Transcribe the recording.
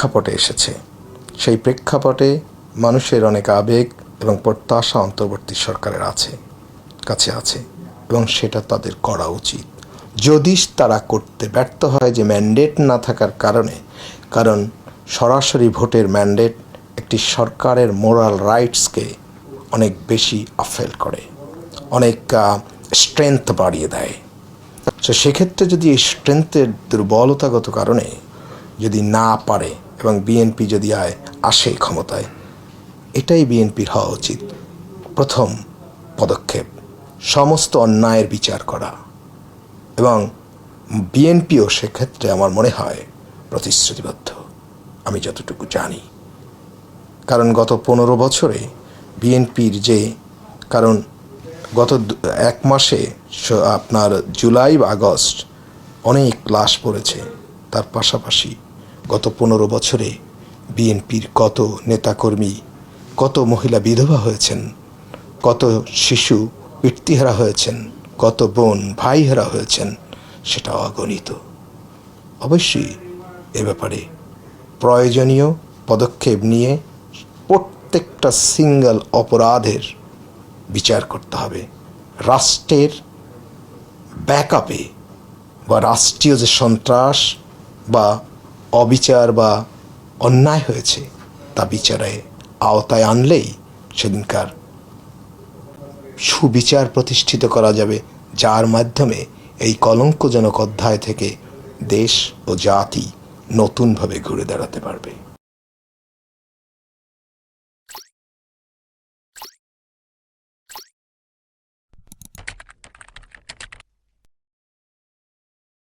প্রেক্ষাপটে এসেছে। সেই প্রেক্ষাপটে মানুষের অনেক আবেগ এবং প্রত্যাশা অন্তর্বর্তী সরকারের আছে, কাছে আছে এবং সেটা তাদের করা উচিত। যদি তারা করতে ব্যর্থ হয় যে ম্যান্ডেট না থাকার কারণে, কারণ সরাসরি ভোটের ম্যান্ডেট একটি সরকারের মোরাল রাইটসকে অনেক বেশি আফেল করে, অনেক স্ট্রেংথ বাড়িয়ে দেয়। তো সেক্ষেত্রে যদি এই স্ট্রেংথের দুর্বলতাগত কারণে যদি না পারে এবং বিএনপি যদি আয়, আসে ক্ষমতায়। এটাই বিএনপির হওয়া উচিত। প্রথম পদক্ষেপ, সমস্ত অন্যায়ের বিচার করা। এবং বিএনপিও সেক্ষেত্রে আমার মনে হয় প্রতিশ্রুতিবদ্ধ। আমি যতটুকু জানি। কারণ গত পনেরো বছরে বিএনপির যে, কারণ গত এক মাসে আপনার জুলাই বা আগস্ট অনেক লাশ পড়েছে। তার পাশাপাশি গত পনেরো বছরে বিএনপির কত নেতাকর্মী, কত মহিলা বিধবা হয়েছেন, কত শিশু পিতৃহারা হয়েছেন, কত বোন ভাইহারা হয়েছেন সেটা অগণিত। অবশ্যই এ ব্যাপারে প্রয়োজনীয় পদক্ষেপ নিয়ে প্রত্যেকটা সিঙ্গেল অপরাধের বিচার করতে হবে। রাষ্ট্রের ব্যাকআপে বা রাষ্ট্রীয় যে সন্ত্রাস বা অবিচার বা অন্যায় হয়েছে, তা বিচারে আওতায় আনলেই সেদিনকার সুবিচার প্রতিষ্ঠিত করা যাবে, যার মাধ্যমে এই কলঙ্কজনক অধ্যায় থেকে দেশ ও জাতি নতুনভাবে ঘুরে দাঁড়াতে পারবে।